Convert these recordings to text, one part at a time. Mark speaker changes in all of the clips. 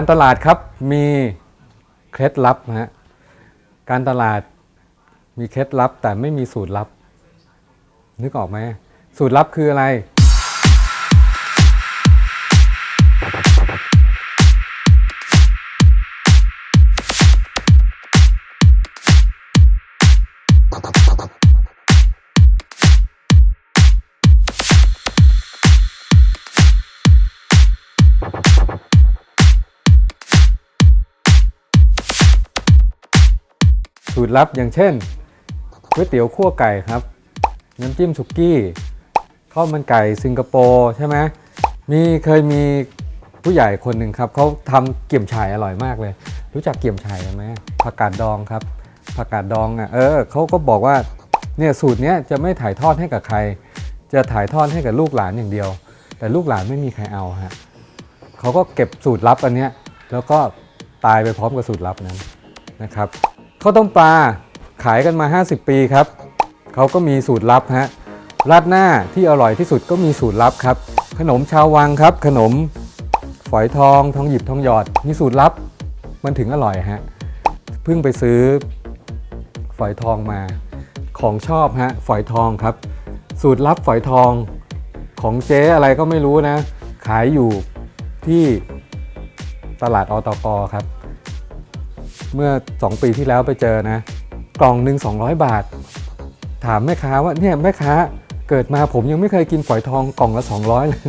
Speaker 1: การตลาดครับมีเคล็ดลับนะฮะการตลาดมีเคล็ดลับแต่ไม่มีสูตรลับ นึกออกไหมสูตรลับคืออะไร สูตรลับอย่างเช่นก๋วยเตี๋ยวคั่วไก่ครับ น้ำจิ้มสุกี้ข้าวมันไก่สิงคโปร์ใช่ไหมมีเคยมีผู้ใหญ่คนหนึ่งครับเขาทำเกี่ยมฉ่ายอร่อยมากเลย รู้จักเกี่ยมฉ่ายไหมผักกาดดองครับผักกาดดองอะเออเขาก็บอกว่าเนี่ยสูตรเนี้ยจะไม่ถ่ายทอดให้กับใคร จะถ่ายทอดให้กับลูกหลานอย่างเดียว แต่ลูกหลานไม่มีใครเอาฮะเขาก็เก็บสูตรลับอันเนี้ยแล้วก็ตายไปพร้อมกับสูตรลับนั้นนะครับ ข้าวต้มปลาขายกันมา 50 ปีครับเขาก็มีสูตรลับฮะราดหน้าที่อร่อยที่สุดก็มีสูตรลับครับ ขนมชาววังครับ ขนมฝอยทองทองหยิบทองหยอดมีสูตรลับ มันถึงอร่อยฮะเพิ่งไปซื้อฝอยทองมา ของชอบฮะฝอยทองครับ สูตรลับฝอยทองของเจ๊อะไรก็ไม่รู้นะ ขายอยู่ที่ตลาดอตกครับ เมื่อ 2 ปีที่แล้วไปเจอนะ กล่องหนึ่ง200 บาท ถามแม่ค้าว่าเนี่ยแม่ค้าเกิดมาผมยังไม่เคยกินฝอยทองกล่องละ 200 เลย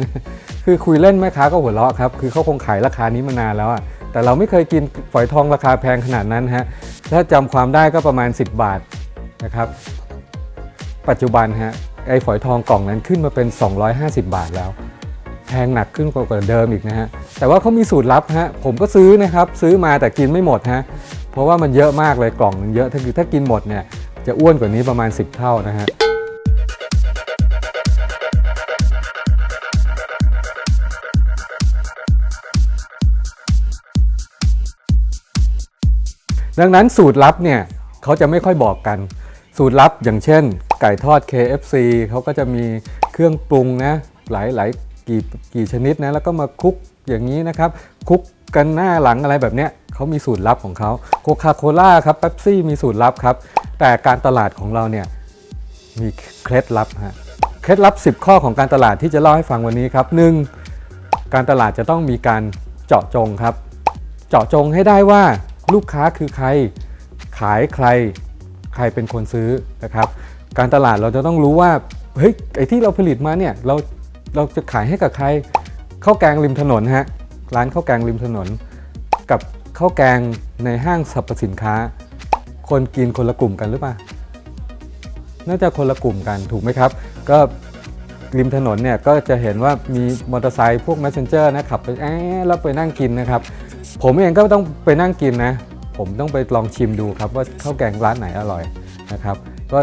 Speaker 1: คือคุยเล่นแม่ค้าก็หัวเราะครับ คือเขาคงขายราคานี้มานานแล้วอะแต่เราไม่เคยกินฝอยทองราคาแพงขนาดนั้นฮะถ้าจำความได้ก็ประมาณ 10 บาทนะครับ ปัจจุบันฮะไอ้ฝอยทองกล่องนั้นขึ้นมาเป็น 250 บาทแล้ว แพงหนักขึ้นกว่าเดิมอีกนะฮะ แต่ว่าเขามีสูตรลับฮะ ผมก็ซื้อนะครับ ซื้อมาแต่กินไม่หมดฮะ เพราะว่ามันเยอะมากเลยกล่องมันเยอะ ถ้าคือถ้ากินหมดเนี่ยจะอ้วนกว่านี้ประมาณ 10 เท่านะฮะดังนั้นสูตรลับเนี่ยเขาจะไม่ค่อยบอกกัน สูตรลับอย่างเช่น ไก่ทอด KFC เขาก็จะมีเครื่องปรุงนะหลายหลาย กี่กี่ชนิดนะแล้วก็มาคลุกอย่างนี้นะครับคลุกกันหน้าหลังอะไรแบบเนี้ยเขามีสูตรลับของเขาโคคาโคล่าครับเป๊ปซี่มีสูตรลับครับ แต่การตลาดของเราเนี่ยมีเคล็ดลับฮะเคล็ดลับ 10 ข้อของการตลาดที่จะเล่าให้ฟังวันนี้ครับหนึ่งการตลาดจะต้องมีการเจาะจงครับ เจาะจงให้ได้ว่าลูกค้าคือใคร ขายใคร ใครเป็นคนซื้อนะครับ การตลาดเราจะต้องรู้ว่าเฮ้ยไอที่เราผลิตมาเนี่ยเรา เราจะขายให้กับใครข้าวแกงริมถนนฮะร้านข้าวแกงริมถนน กับข้าวแกงในห้างสรรพสินค้า คนกินคนละกลุ่มกันหรือเปล่าน่าจะคนละกลุ่มกันถูกไหมครับ ก็ริมถนนเนี่ยก็จะเห็นว่ามีมอเตอร์ไซค์พวก messenger นะขับไปแอะแล้วไปนั่งกินนะครับ ผมเองก็ต้องไปนั่งกินนะ ผมต้องไปลองชิมดูครับว่าข้าวแกงร้านไหนอร่อยนะครับ ก็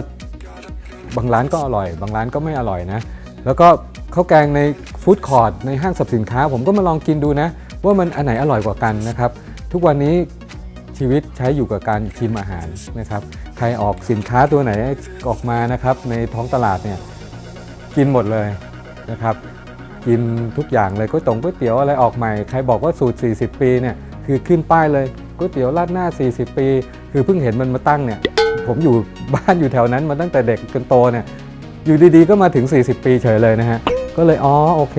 Speaker 1: บางร้านก็อร่อย บางร้านก็ไม่อร่อยนะ แล้วก็ข้าวแกงในฟู้ดคอร์ทในห้างสรรพสินค้า ผมก็มาลองกินดูนะ ว่ามันอันไหนอร่อยกว่ากันนะครับ ทุกวันนี้ชีวิตใช้อยู่กับการชิมอาหารนะครับ ใครออกสินค้าตัวไหนออกมานะครับ ในท้องตลาดเนี่ยกินหมดเลยนะครับ กินทุกอย่างเลยก๋วยตงก๋วยเตี๋ยวอะไรออกใหม่ใครบอกว่าสูตร 40 ปีเนี่ยคือขึ้นป้ายเลยก๋วยเตี๋ยวราดหน้า 40 ปี คือเพิ่งเห็นมันมาตั้งเนี่ยผมอยู่บ้านอยู่แถวนั้นมาตั้งแต่เด็กจนโตเนี่ย อยู่ดีๆ ก็มาถึง 40 ปีเฉยเลยนะฮะ ก็เลยอ๋อโอเค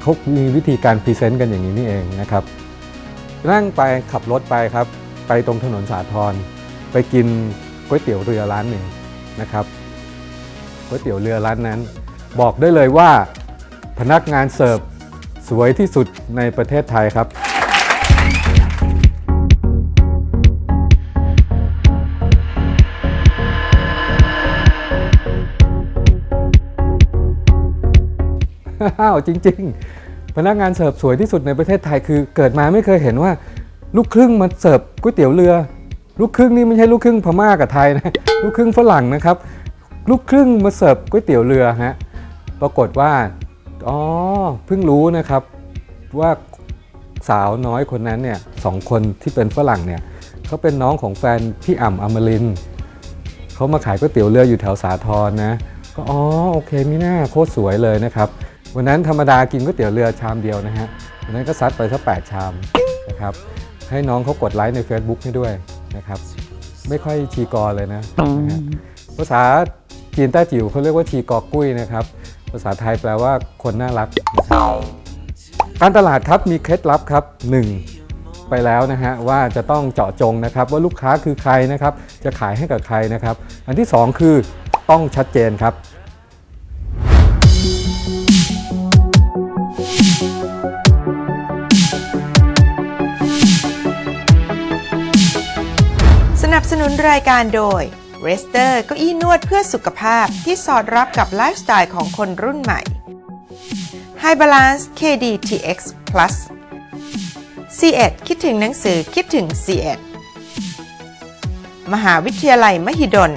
Speaker 1: เขามีวิธีการพรีเซนต์กันอย่างนี้นี่เองนะครับ นั่งไปขับรถไปครับ ไปตรงถนนสาทรไปกินก๋วยเตี๋ยวเรือร้านหนึ่งนะครับก๋วยเตี๋ยวเรือร้านนั้น บอกได้เลยว่าพนักงานเสิร์ฟสวยที่สุดในประเทศไทยครับ อ้าวจริง ๆ พนักงานเสิร์ฟสวยที่สุดในประเทศไทยคือ เกิดมาไม่เคยเห็นว่า ลูกครึ่งมาเสิร์ฟก๋วยเตี๋ยวเรือ ลูกครึ่งนี่ไม่ใช่ลูกครึ่งพม่ากับไทยนะลูกครึ่งฝรั่งนะครับ ลูกครึ่งมาเสิร์ฟก๋วยเตี๋ยวเรือฮะปรากฏว่าอ๋อเพิ่งรู้นะครับว่าสาวน้อยคนนั้นเนี่ยสองคนที่เป็นฝรั่งเนี่ยเขาเป็นน้องของแฟนพี่อ่ำอมรินเขามาขายก๋วยเตี๋ยวเรืออยู่แถวสาทรนะก็อ๋อโอเคมิน่าโคตรสวยเลยนะครับ วันนั้นธรรมดากินก๋วยเตี๋ยวเรือชามเดียวนะฮะวันนั้นก็ซัดไปสักแปดชามนะนะครับให้น้องเขากดไลค์ใน Facebook ให้ด้วยนะครับไม่ค่อยชีกอเลยนะนะฮะภาษาจีนแต้จิ๋วเขาเรียกว่าชีกอกุ้ยนะครับภาษาไทยแปลว่าคนน่ารักนะครับการตลาดครับมีเคล็ดลับครับ 1 ไปแล้วนะฮะว่าจะต้องเจาะจงนะครับว่าลูกค้าคือใครนะครับจะขายให้กับใครนะครับ อันที่ 2 คือต้องชัดเจนครับ
Speaker 2: สนับสนุนรายการโดย r e s t e r เก้าอี้นวดเพื่อสุขภาพที่สอดรับกับไลฟ์สไตล์ของคนรุ่นใหม่ High Balance KDTX Plus C1 คิดถึงหนังสือคิดถึง C1 มหาวิทยาลัยมหิดล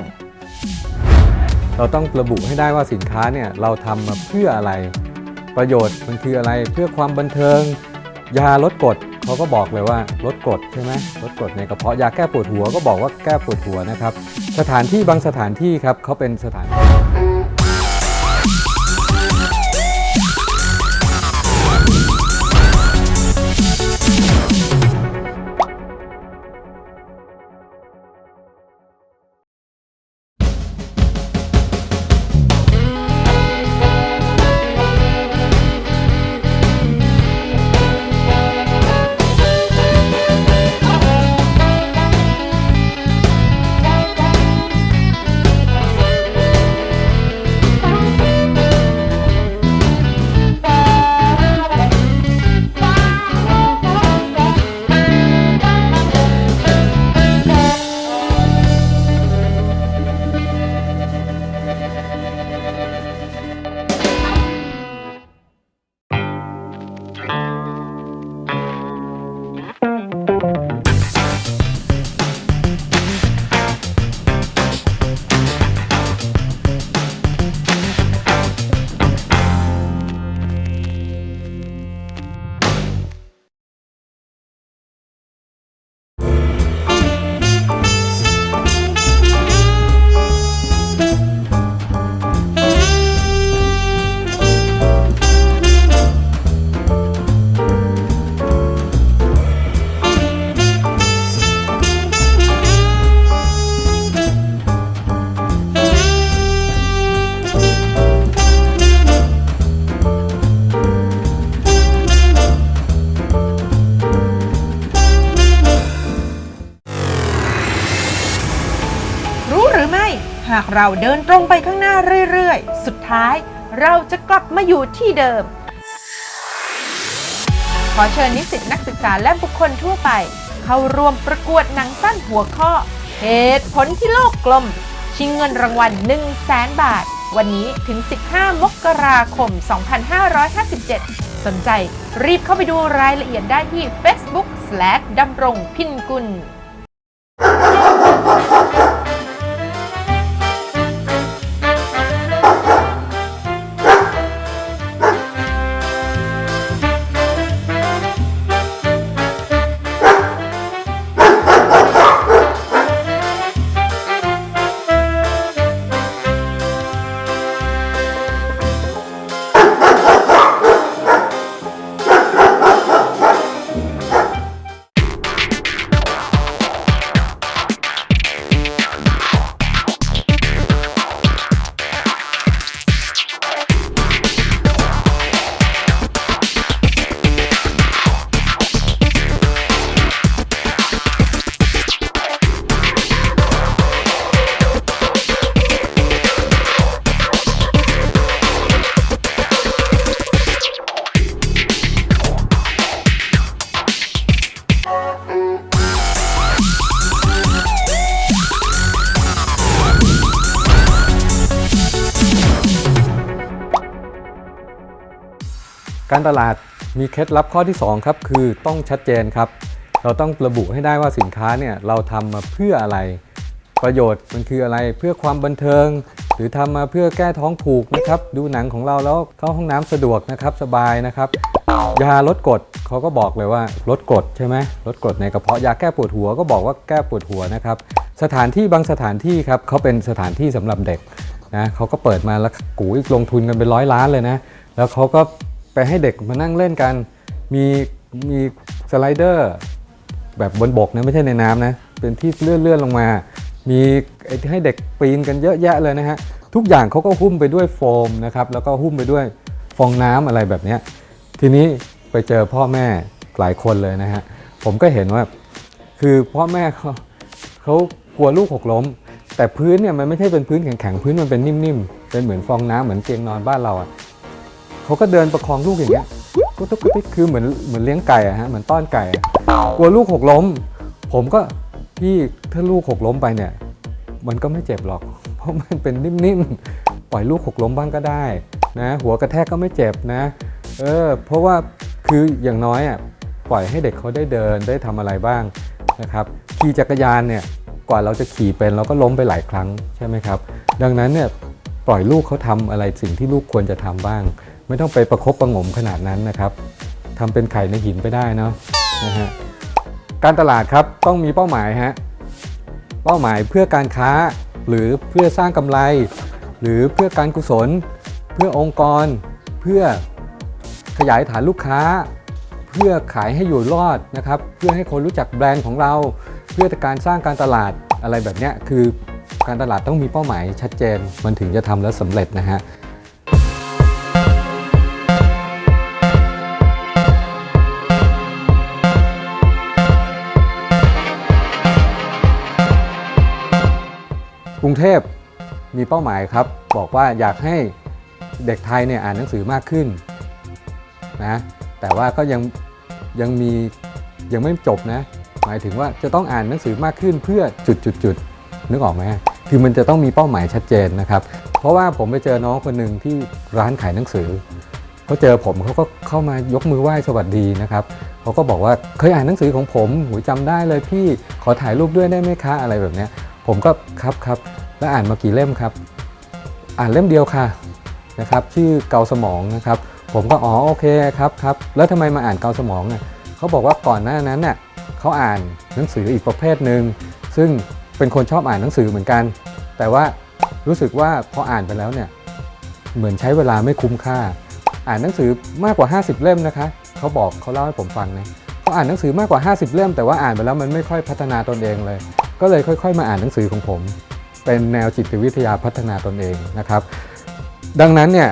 Speaker 1: เราต้องระบุให้ได้ว่าสินค้าเนี่ยเราทำมาเพื่ออะไร ประโยชน์มันคืออะไรเพื่อความบันเทิง ยาลดกรด เขาก็บอกเลยว่าลดกรดใช่ไหมลดกรดในกระเพาะยาแก้ปวดหัวก็บอกว่าแก้ปวดหัวนะครับ สถานที่บางสถานที่ครับเขาเป็นสถาน
Speaker 2: ที่ากเราเดินตรงไปข้างหน้าเรื่อยๆ สุดท้ายเราจะกลับมาอยู่ที่เดิม ขอเชิญนิสิตนักศึกษาและบุคคลทั่วไป เข้าร่วมประกวดหนังสั้นหัวข้อ เหตุผลที่โลกกลม ชิงเงินรางวัล 1 0 0 0 0แสนบาท วันนี้ถึง 15 มกราคม 2557 สนใจรีบเข้าไปดูรายละเอียดได้ที่ Facebook ดำรงพินกุล
Speaker 1: การตลาดมีเคล็ดลับข้อที่ 2 ครับ คือต้องชัดเจนครับ เราต้องระบุให้ได้ว่าสินค้าเนี่ยเราทำมาเพื่ออะไร ประโยชน์มันคืออะไรเพื่อความบันเทิง หรือทำมาเพื่อแก้ท้องผูกนะครับ ดูหนังของเราแล้วเข้าห้องน้ำสะดวกนะครับสบายนะครับยาลดกรดเขาก็บอกเลยว่าลดกรดใช่ไหมลดกรดในกระเพาะยาแก้ปวดหัวก็บอกว่าแก้ปวดหัวนะครับ สถานที่บางสถานที่ครับเขาเป็นสถานที่สำหรับเด็กนะเขาก็เปิดมาแล้วกูอีกลงทุนกันเป็นร้อยล้านเลยนะ แล้วเขาก็ ไปให้เด็กมานั่งเล่นกัน มีมีสไลเดอร์แบบบนบกนะไม่ใช่ในน้ำนะ เป็นที่เลื่อนเลื่อนๆลงมา มีให้เด็กปีนกันเยอะแยะเลยนะฮะ ทุกอย่างเขาก็หุ้มไปด้วยโฟมนะครับ แล้วก็หุ้มไปด้วยฟองน้ำอะไรแบบนี้ ทีนี้ไปเจอพ่อแม่หลายคนเลยนะฮะ ผมก็เห็นว่า คือพ่อแม่เขาเขากลัวลูกหกล้ม แต่พื้นเนี่ยมันไม่ใช่เป็นพื้นแข็งๆ พื้นมันเป็นนิ่มๆ เป็นเหมือนฟองน้ำเหมือนเตียงนอนบ้านเราอะ เขาก็เดินประคองลูกอย่างเงี้ยกุ๊กตุ๊กกุ๊กติ๊กคือเหมือนเหมือนเลี้ยงไก่อะฮะเหมือนต้อนไก่กลัวลูกหกล้ม ผมก็พี่ถ้าลูกหกล้มไปเนี่ย มันก็ไม่เจ็บหรอก เพราะมันเป็นนิ่มๆปล่อยลูกหกล้มบ้างก็ได้นะหัวกระแทกก็ไม่เจ็บนะเออเพราะว่าคืออย่างน้อยอะปล่อยให้เด็กเขาได้เดินได้ทำอะไรบ้างนะครับขี่จักรยานเนี่ยกว่าเราจะขี่เป็นเราก็ล้มไปหลายครั้งใช่ไหมครับ ดังนั้นเนี่ยปล่อยลูกเขาทำอะไรสิ่งที่ลูกควรจะทำบ้าง ไม่ต้องไปประคบประงมขนาดนั้นนะครับทำเป็นไข่ในหินไปได้เนาะนะฮะการตลาดครับต้องมีเป้าหมายฮะเป้าหมายเพื่อการค้าหรือเพื่อสร้างกำไร หรือเพื่อการกุศล เพื่อองค์กร เพื่อขยายฐานลูกค้า เพื่อขายให้อยู่รอดนะครับเพื่อให้คนรู้จักแบรนด์ของเรา เพื่อการสร้างการตลาดอะไรแบบเนี้ยคือการตลาดต้องมีเป้าหมายชัดเจนมันถึงจะทำแล้วสำเร็จนะฮะ กรุงเทพมีเป้าหมายครับ บอกว่าอยากให้เด็กไทยเนี่ยอ่านหนังสือมากขึ้นนะแต่ว่าก็ยังยังมียังไม่จบนะ หมายถึงว่าจะต้องอ่านหนังสือมากขึ้นเพื่อจุดจุดจุดนึกออกไหมคือมันจะต้องมีเป้าหมายชัดเจนนะครับ เพราะว่าผมไปเจอน้องคนหนึ่งที่ร้านขายหนังสือเขาเจอผมเขาก็เข้ามายกมือไหว้สวัสดีนะครับเขาก็บอกว่าเคยอ่านหนังสือของผมหูจำได้เลยพี่ขอถ่ายรูปด้วยได้ไหมคะอะไรแบบนี้ ผมก็ครับครับ แล้วอ่านมากี่เล่มครับ อ่านเล่มเดียวค่ะนะครับชื่อเกาสมองนะครับ ผมก็อ๋อโอเคครับครับแล้วทำไมมาอ่านเกาสมองเนี่ยเขาบอกว่าก่อนหน้านั้นน่ะเขาอ่านหนังสืออีกประเภทหนึ่งซึ่งเป็นคนชอบอ่านหนังสือเหมือนกัน แต่ว่ารู้สึกว่าพออ่านไปแล้วเนี่ยเหมือนใช้เวลาไม่คุ้มค่า อ่านหนังสือมากกว่า 50 เล่มนะคะเขาบอกเขาเล่าให้ผมฟังนะเขาอ่านหนังสือมากกว่า 50 เล่ม แต่ว่าอ่านไปแล้วมันไม่ค่อยพัฒนาตนเองเลย ก็เลยค่อย ๆ มาอ่านหนังสือของผม เป็นแนวจิตวิทยาพัฒนาตนเองนะครับ ดังนั้นเนี่ย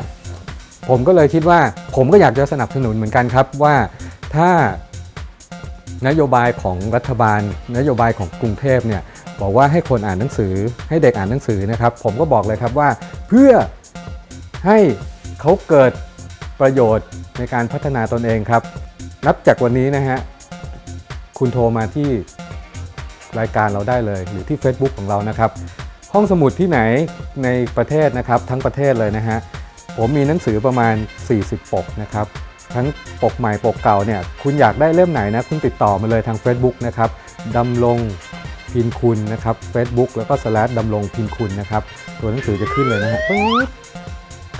Speaker 1: ผมก็เลยคิดว่าผมก็อยากจะสนับสนุนเหมือนกันครับว่าถ้านโยบายของรัฐบาล นโยบายของกรุงเทพเนี่ยบอกว่าให้คนอ่านหนังสือ ให้เด็กอ่านหนังสือนะครับ ผมก็บอกเลยครับว่าเพื่อให้เขาเกิดประโยชน์ในการพัฒนาตนเองครับ นับจากวันนี้นะฮะ คุณโทรมาที่ รายการเราได้เลย หรือที่ Facebook ของเรานะครับ ห้องสมุดที่ไหนในประเทศนะครับ ทั้งประเทศเลยนะฮะผมมีหนังสือประมาณ 40 ปกนะครับ ทั้งปกใหม่ปกเก่าเนี่ยคุณอยากได้เล่มไหนนะ คุณติดต่อมาเลยทาง Facebook นะครับดำรงพินคุณนะครับ Facebook แล้วก็ slash ดำรงพินคุณนะครับ ตัวหนังสือจะขึ้นเลยนะฮะ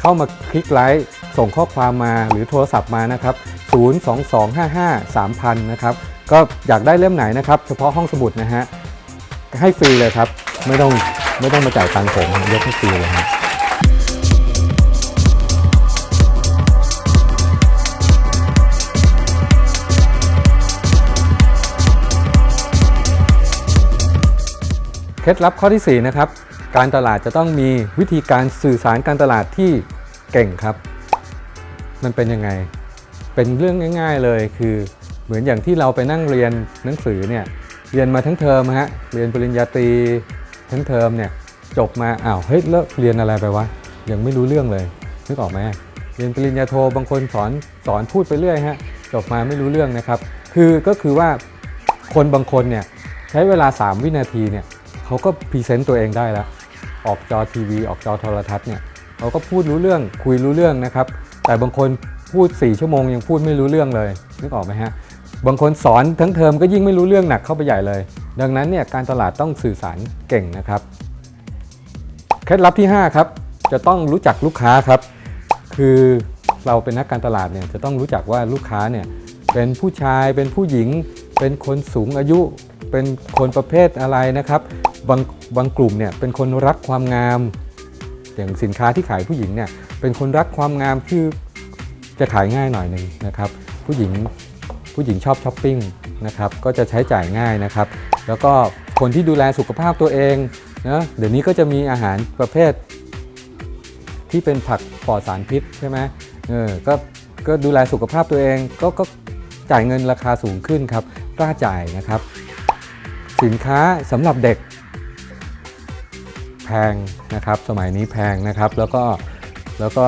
Speaker 1: เข้ามาคลิกไลค์ส่งข้อความมาหรือโทรศัพท์มานะครับ 022553000 นะครับ ก็อยากได้เล่มไหนนะครับ เฉพาะห้องสมุดนะฮะให้ฟรีเลยครับ ไม่ต้องไม่ต้องมาจ่ายตังค์ผมยกให้ฟรีเลยฮะเคล็ดลับข้อที่ 4 นะครับ การตลาดจะต้องมีวิธีการสื่อสารการตลาดที่เก่งครับ มันเป็นยังไง เป็นเรื่องง่าย ๆเลยคือ เหมือนอย่างที่เราไปนั่งเรียนหนังสือเนี่ยเรียนมาทั้งเทอมฮะเรียนปริญญาตรีทั้งเทอมเนี่ยจบมาอ้าวเฮ้ยเลิกเรียนอะไรไปวะยังไม่รู้เรื่องเลยนึกออกไหมเรียนปริญญาโทบางคนสอนสอนพูดไปเรื่อยฮะจบมาไม่รู้เรื่องนะครับ คือก็คือว่าคนบางคนเนี่ยใช้เวลา 3 วินาทีเนี่ยเขาก็พรีเซนต์ตัวเองได้แล้ว ออกจอทีวี ออกจอโทรทัศน์เนี่ยเขาก็พูดรู้เรื่องคุยรู้เรื่องนะครับ แต่บางคนพูด 4 ชั่วโมงยังพูดไม่รู้เรื่องเลยนึกออกไหมฮะ บางคนสอนทั้งเทอมก็ยิ่งไม่รู้เรื่องหนักเข้าไปใหญ่เลย ดังนั้นเนี่ยการตลาดต้องสื่อสารเก่งนะครับ เคล็ดลับที่ 5 ครับ จะต้องรู้จักลูกค้าครับ คือเราเป็นนักการตลาดเนี่ยจะต้องรู้จักว่าลูกค้าเนี่ยเป็นผู้ชายเป็นผู้หญิง เป็นคนสูงอายุ เป็นคนประเภทอะไรนะครับ บางบางกลุ่มเนี่ยเป็นคนรักความงาม อย่างสินค้าที่ขายผู้หญิงเนี่ยเป็นคนรักความงามคือจะขายง่ายหน่อยหนึ่งนะครับ ผู้หญิง ผู้หญิงชอบช้อปปิ้งนะครับก็จะใช้จ่ายง่ายนะครับ แล้วก็คนที่ดูแลสุขภาพตัวเองนะเดี๋ยวนี้ก็จะมีอาหารประเภท ที่เป็นผักปลอดสารพิษใช่ไหมเออก็ก็ดูแลสุขภาพตัวเองก็ก็จ่ายเงินราคาสูงขึ้นครับกล้าจ่ายนะครับ สินค้าสำหรับเด็ก แพงนะครับ สมัยนี้แพงนะครับแล้วก็แล้วก็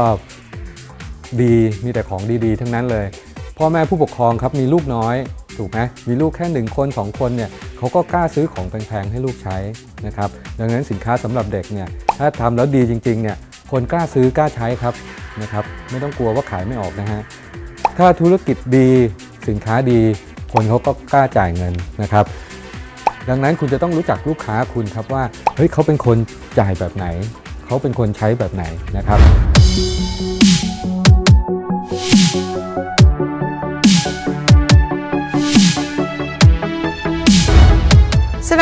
Speaker 1: ดีมีแต่ของดีๆ ทั้งนั้นเลย พ่อแม่ผู้ปกครองครับมีลูกน้อยถูกไหมมีลูกแค่หนึ่งคนสองคนเนี่ยเขาก็กล้าซื้อของแพงๆให้ลูกใช้นะครับดังนั้นสินค้าสำหรับเด็กเนี่ยถ้าทำแล้วดีจริงๆเนี่ยคนกล้าซื้อกล้าใช้ครับนะครับไม่ต้องกลัวว่าขายไม่ออกนะฮะถ้าธุรกิจดีสินค้าดี คนเขาก็กล้าจ่ายเงินนะครับ ดังนั้นคุณจะต้องรู้จักลูกค้าคุณครับว่าเฮ้ยเขาเป็นคนจ่ายแบบไหน เขาเป็นคนใช้แบบไหนนะครับ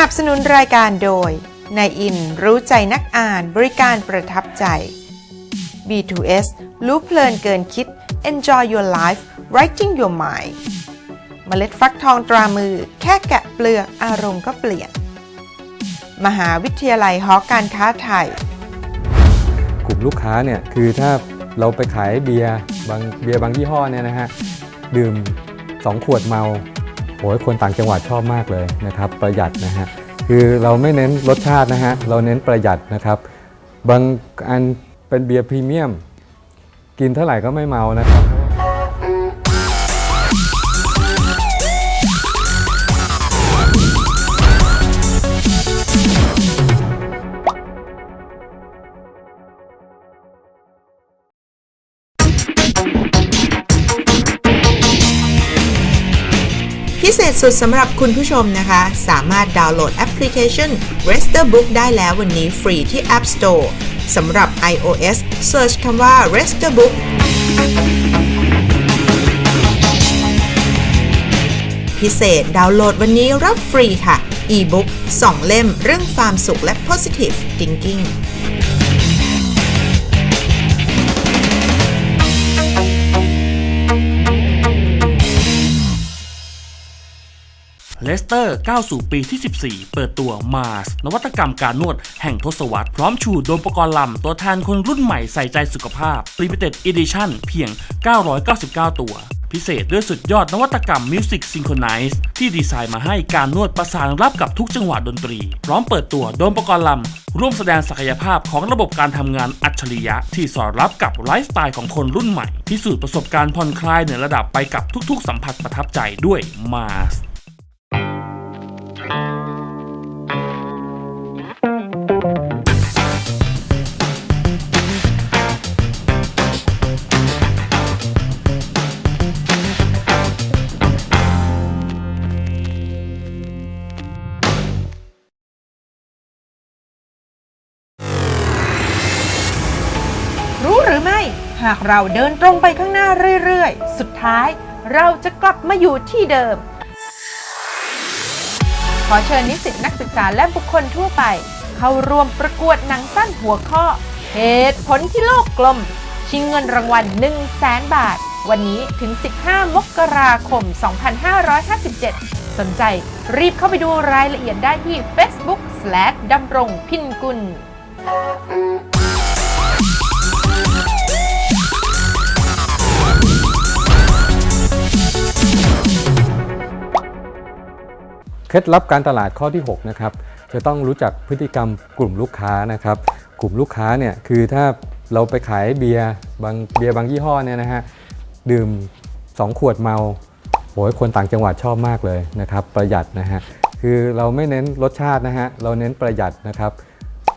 Speaker 2: นับสนุนรายการโดยนายอินรู้ใจนักอ่านบริการประทับใจ B2S รู้เพลินเกินคิด Enjoy your life writing your mind เมล็ดฟักทองตรามือ แค่แกะเปลือกอารมณ์ก็เปลี่ยน มหาวิทยาลัยหอการค้าไทย
Speaker 1: กลุ่มลูกค้าเนี่ยคือถ้าเราไปขายเบียร์บางเบียร์บางยี่ห้อเนี่ยนะฮะดื่ม 2 ขวดเมา โอ้ยคนต่างจังหวัดชอบมากเลยนะครับประหยัดนะฮะคือเราไม่เน้นรสชาตินะฮะเราเน้นประหยัดนะครับบางอันเป็นเบียร์พรีเมียม กินเท่าไหร่ก็ไม่เมานะครับ
Speaker 3: สุดสำหรับคุณผู้ชมนะคะ สามารถดาวน์โหลดแอปพลิเคชัน Rester Book ได้แล้ววันนี้ฟรีที่ App Store สำหรับ iOS Search คำว่า Rester Book พิเศษดาวน์โหลดวันนี้รับฟรีค่ะ e-book 2 เล่มเรื่องความสุขและ positive thinking
Speaker 4: เลสเตอร์ก้าวสู่ปีที่ 14 เปิดตัวมาสนวัตกรรมการนวดแห่งทศวรรษ พร้อมชูโดมประกรณ์ลำ ตัวแทนคนรุ่นใหม่ใส่ใจสุขภาพ Limited Edition เพียง 999 ตัว พิเศษด้วยสุดยอดนวัตกรรม Music Synchronize ที่ดีไซน์มาให้การนวดประสานรับกับทุกจังหวะดนตรี พร้อมเปิดตัวโดมประกรณ์ลำ ร่วมแสดงศักยภาพของระบบการทำงานอัจฉริยะ ที่สอดรับกับไลฟ์สไตล์ของคนรุ่นใหม่ พิสูจน์ประสบการณ์ผ่อนคลายเหนือระดับไปกับทุกๆ สัมผัสประทับใจด้วยมาส
Speaker 2: รู้หรือไม่ หากเราเดินตรงไปข้างหน้าเรื่อย ๆ สุดท้ายเราจะกลับมาอยู่ที่เดิม ขอเชิญนิสิตนักศึกษาและบุคคลทั่วไป เข้าร่วมประกวดหนังสั้นหัวข้อ เหตุผลที่โลกกลม ชิงเงินรางวัล 1 0 0 0 0แสนบาท วันนี้ถึง 15 มกราคม 2557 สนใจรีบเข้าไปดูรายละเอียดได้ที่ Facebook ดำรงพินกุล
Speaker 1: เคล็ดลับการตลาดข้อที่6นะครับจะต้องรู้จักพฤติกรรมกลุ่มลูกค้านะครับ กลุ่มลูกค้าเนี่ยคือถ้าเราไปขายเบียร์บางเบียร์บางยี่ห้อเนี่ยนะฮะดื่ม 2 ขวดเมาโอ้ยคนต่างจังหวัดชอบมากเลยนะครับ ประหยัดนะฮะคือเราไม่เน้นรสชาตินะฮะเราเน้นประหยัดนะครับ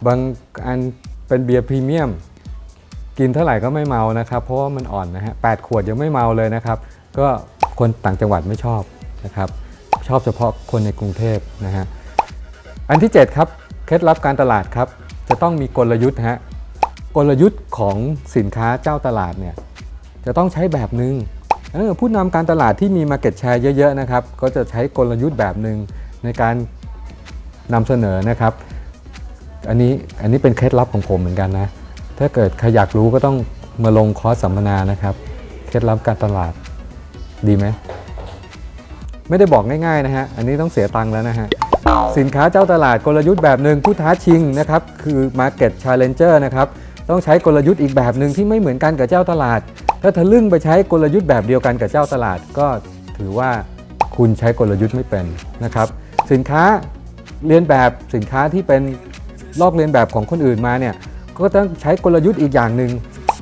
Speaker 1: บางอันเป็นเบียร์พรีเมียมกินเท่าไหร่ก็ไม่เมานะครับ เพราะว่ามันอ่อนนะฮะแปดขวดยังไม่เมาเลยนะครับ ก็คนต่างจังหวัดไม่ชอบนะครับ อบเฉพาะคนในกรุงเทพนะฮะอันที่ 7 ครับ เคล็ดลับการตลาดครับ จะต้องมีกลยุทธ์ฮะกลยุทธ์ของสินค้าเจ้าตลาดเนี่ยจะต้องใช้แบบหนึง่งเออผู้นำการตลาดที่มี Market Share เยอะๆนะครับก็จะใช้กลยุทธ์แบบหนึ่งในการนำเสนอนะครับอันนี้อันนี้เป็นเคล็ดลับของผมเหมือนกันนะ ถ้าเกิดใครอยากรู้ก็ต้องมาลงคอร์สสัมมนานะครับ เคล็ดลับการตลาดดีไหม ไม่ได้บอกง่ายๆนะฮะ อันนี้ต้องเสียตังค์แล้วนะฮะ สินค้าเจ้าตลาดกลยุทธ์แบบหนึ่งผู้ท้าชิงนะครับ คือ Market Challenger นะครับ ต้องใช้กลยุทธ์อีกแบบหนึ่งที่ไม่เหมือนกันกับเจ้าตลาด ถ้าทะลึ่งไปใช้กลยุทธ์แบบเดียวกันกับเจ้าตลาด ก็ถือว่าคุณใช้กลยุทธ์ไม่เป็นนะครับ สินค้าเรียนแบบสินค้าที่เป็นลอกเลียนแบบของคนอื่นมาเนี่ยก็ต้องใช้กลยุทธ์อีกอย่างหนึ่ง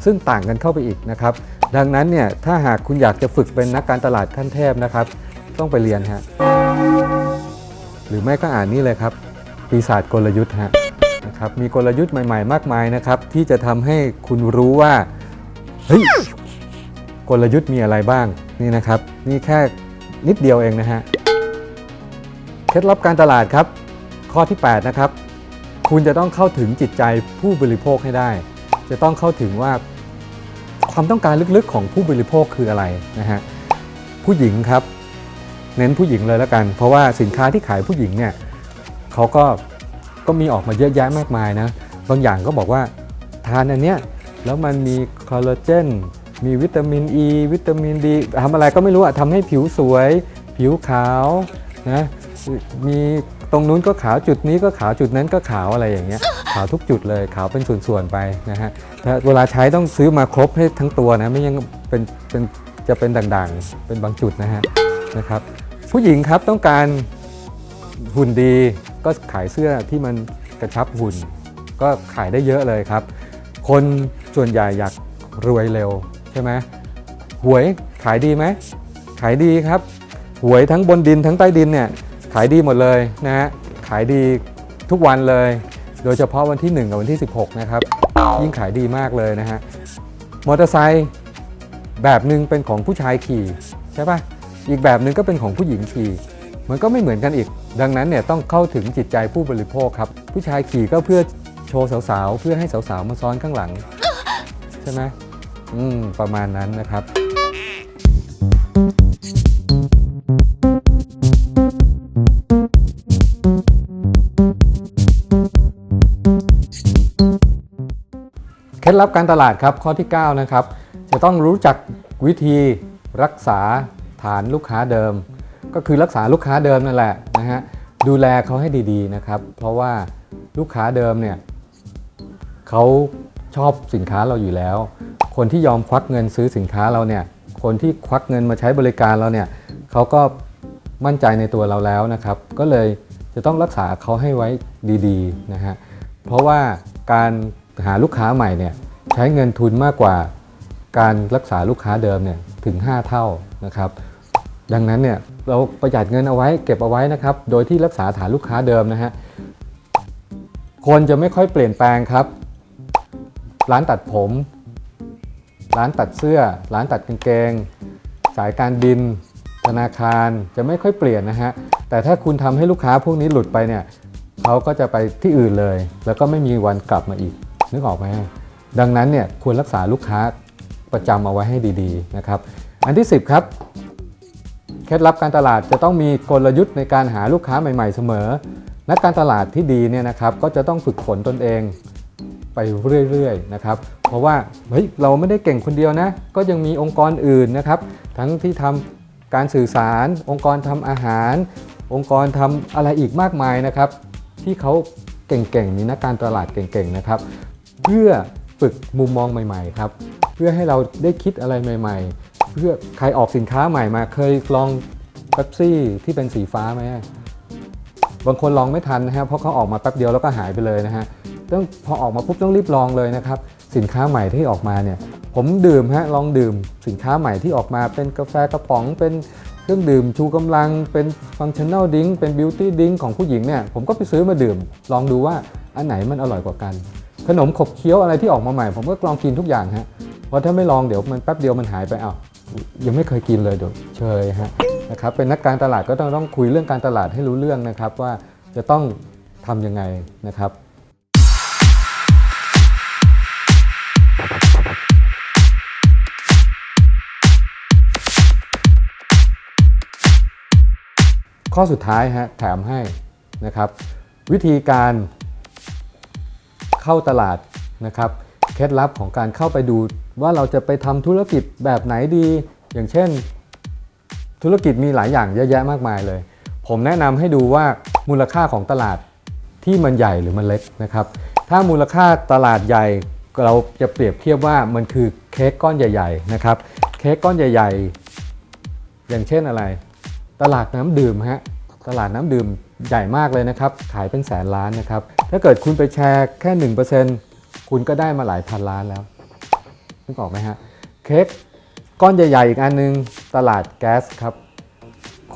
Speaker 1: ซึ่งต่างกันเข้าไปอีกนะครับ ดังนั้นเนี่ยถ้าหากคุณอยากจะฝึกเป็นนักการตลาดขั้นเทพนะครับ ต้องไปเรียนฮะหรือไม่ก็อ่านนี่เลยครับ ปีศาจกลยุทธ์ฮะนะครับมีกลยุทธ์ใหม่ๆ มากมายนะครับ ที่จะทำให้คุณรู้ว่าเฮ้ยกลยุทธ์มีอะไรบ้างนี่นะครับ นี่แค่นิดเดียวเองนะฮะเคล็ดลับการตลาดครับ ข้อที่ 8 นะครับ คุณจะต้องเข้าถึงจิตใจผู้บริโภคให้ได้ จะต้องเข้าถึงว่าความต้องการลึกๆของผู้บริโภคคืออะไรนะฮะผู้หญิงครับ เน้นผู้หญิงเลยแล้วกัน เพราะว่าสินค้าที่ขายผู้หญิงเนี่ยเขาก็ก็มีออกมาเยอะแยะมากมายนะบางอย่างก็บอกว่าทานอันเนี้ยแล้วมันมีคอลลาเจนมีวิตามินอ e, ีวิตามินดีทำอะไรก็ไม่รู้อะทำให้ผิวสวย ผิวขาวนะมีตรงนู้นก็ขาวจุดนี้ก็ขาวจุดนั้นก็ขาวอะไรอย่างเงี้ยขาวทุกจุดเลยขาวเป็นส่วนๆไปนะฮะเวลาใช้ต้องซื้อมาครบให้ทั้งตัวนะไม่ยังเป็นเป็นจะเป็นด่างๆ เป็นบางจุดนะฮะนะครับ ผู้หญิงครับต้องการหุ่นดีก็ขายเสื้อที่มันกระชับหุ่น ก็ขายได้เยอะเลยครับ คนส่วนใหญ่อยากรวยเร็วใช่ไหมหวยขายดีไหมขายดีครับ หวยทั้งบนดินทั้งใต้ดินเนี่ยขายดีหมดเลยนะฮะขายดีทุกวันเลย โดยเฉพาะวันที่ 1 กับวันที่ 16 นะครับ ยิ่งขายดีมากเลยนะฮะมอเตอร์ไซค์แบบหนึ่งเป็นของผู้ชายขี่ใช่ปะ อีกแบบหนึ่งก็เป็นของผู้หญิงขี่มันก็ไม่เหมือนกันอีก ดังนั้นเนี่ยต้องเข้าถึงจิตใจผู้บริโภคครับ ผู้ชายขี่ก็เพื่อโชว์สาวๆ เพื่อให้สาวๆ มาซ้อนข้างหลัง ใช่ไหมอืม ประมาณนั้นนะครับ เคล็ดลับการตลาดครับข้อที่ 9 นะครับ จะต้องรู้จักวิธีรักษา ฐานลูกค้าเดิม ก็คือรักษาลูกค้าเดิมนั่นแหละนะฮะดูแลเขาให้ดีๆนะครับ เพราะว่าลูกค้าเดิมเนี่ยเขาชอบสินค้าเราอยู่แล้ว คนที่ยอมควักเงินซื้อสินค้าเราเนี่ย คนที่ควักเงินมาใช้บริการเราเนี่ยเขาก็มั่นใจในตัวเราแล้วนะครับ ก็เลยจะต้องรักษาเขาให้ไว้ดีๆนะฮะ เพราะว่าการหาลูกค้าใหม่เนี่ยใช้เงินทุนมากกว่าการรักษาลูกค้าเดิมเนี่ยถึง 5 เท่านะครับ ดังนั้นเนี่ยเราประหยัดเงินเอาไว้เก็บเอาไว้นะครับ โดยที่รักษาฐานลูกค้าเดิมนะฮะ คนจะไม่ค่อยเปลี่ยนแปลงครับ ร้านตัดผม ร้านตัดเสื้อ ร้านตัดกางเกง สายการบิน ธนาคารจะไม่ค่อยเปลี่ยนนะฮะ แต่ถ้าคุณทำให้ลูกค้าพวกนี้หลุดไปเนี่ยเขาก็จะไปที่อื่นเลย แล้วก็ไม่มีวันกลับมาอีก นึกออกไหมดังนั้นเนี่ยควรรักษาลูกค้าประจำเอาไว้ให้ดีๆนะครับ อันที่ 10 ครับ เคล็ดลับการตลาดจะต้องมีกลยุทธ์ในการหาลูกค้าใหม่ ๆ เสมอ นักการตลาดที่ดีเนี่ยนะครับก็จะต้องฝึกฝนตนเองไปเรื่อยๆนะครับ เพราะว่าเฮ้ยเราไม่ได้เก่งคนเดียวนะ ก็ยังมีองค์กรอื่นนะครับ ทั้งที่ทำการสื่อสาร องค์กรทำอาหาร องค์กรทำอะไรอีกมากมายนะครับ ที่เขาเก่งๆมีนักการตลาดเก่งๆนะครับ เพื่อฝึกมุมมองใหม่ ๆ ครับ เพื่อให้เราได้คิดอะไรใหม่ ๆ เพื่อใครออกสินค้าใหม่มาเคยลองเป๊ปซี่ที่เป็นสีฟ้าไหมบางคนลองไม่ทันนะฮะเพราะเขาออกมาแป๊บเดียวแล้วก็หายไปเลยนะฮะต้องพอออกมาปุ๊บต้องรีบลองเลยนะครับ สินค้าใหม่ที่ออกมาเนี่ย ผมดื่มฮะลองดื่มสินค้าใหม่ที่ออกมาเป็นกาแฟกระป๋องเป็นเครื่องดื่มชูกำลังเป็นฟังชั่นแนลดิ้งเป็นบิวตี้ดิ้งของผู้หญิงเนี่ยผมก็ไปซื้อมาดื่ม ลองดูว่าอันไหนมันอร่อยกว่ากัน ขนมขบเคี้ยวอะไรที่ออกมาใหม่ ผมก็ลองกินทุกอย่างฮะเพราะถ้าไม่ลองเดี๋ยวมันแป๊บเดียวมันหายไปอ้าว ยังไม่เคยกินเลยเดี๋ยวเชยฮะนะครับเป็นนักการตลาดก็ต้องต้องคุยเรื่องการตลาดให้รู้เรื่องนะครับ ว่าจะต้องทำยังไงนะครับข้อสุดท้ายฮะแถมให้นะครับวิธีการเข้าตลาดนะครับเคล็ดลับของการเข้าไปดูว่าเราจะไปทำธุรกิจแบบไหนดี อย่างเช่น ธุรกิจมีหลายอย่างเยอะแยะมากมายเลย ผมแนะนำให้ดูว่ามูลค่าของตลาดที่มันใหญ่หรือมันเล็กนะครับ ถ้ามูลค่าตลาดใหญ่เราจะเปรียบเทียบว่ามันคือเค้กก้อนใหญ่ ๆ นะครับ เค้กก้อนใหญ่ ๆ อย่างเช่นอะไร ตลาดน้ำดื่มฮะ ตลาดน้ำดื่มใหญ่มากเลยนะครับ ขายเป็นแสนล้านนะครับ ถ้าเกิดคุณไปแชร์แค่ 1%คุณก็ได้มาหลายพันล้านแล้ว นึกออกไหมฮะ เค้กก้อนใหญ่ ๆ อีกอันนึง ตลาดแก๊สครับ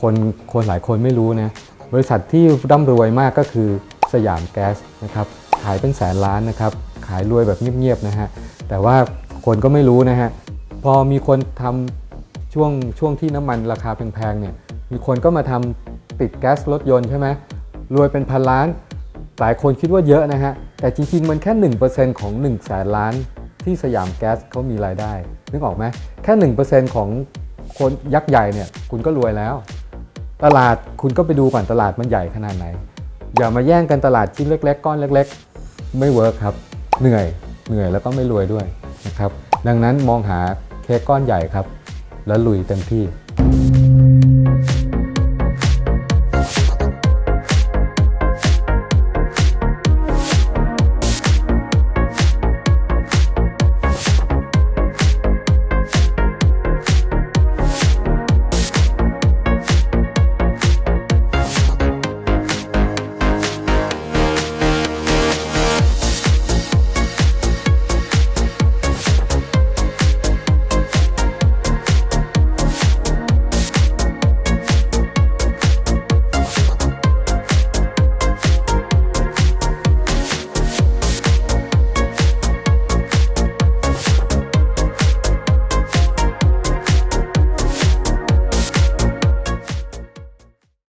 Speaker 1: คนคนหลายคนไม่รู้นะ บริษัทที่ร่ำรวยมากก็คือสยามแก๊สนะครับ ขายเป็นแสนล้านนะครับ ขายรวยแบบเงียบ ๆ นะฮะ แต่ว่าคนก็ไม่รู้นะฮะ พอมีคนทำช่วงช่วงที่น้ำมันราคาแพง ๆ เนี่ย มีคนก็มาทำติดแก๊สรถยนต์ใช่ไหมรวยเป็นพันล้าน หลายคนคิดว่าเยอะนะฮะ แต่จริง ๆ มันแค่ 1%ของ1แสนล้าน ที่สยามแก๊สเขามีรายได้ นึกออกไหมแค่ 1%ของคนยักษ์ใหญ่เนี่ยคุณก็รวยแล้ว ตลาดคุณก็ไปดูก่อนตลาดมันใหญ่ขนาดไหน อย่ามาแย่งกันตลาดชิ้นเล็ก ๆ ก้อนเล็ก ๆ ไม่เวิร์คครับ เหนื่อยเหนื่อยแล้วก็ไม่รวยด้วยนะครับดังนั้นมองหาเค้กก้อนใหญ่ครับ แล้วลุยเต็มที่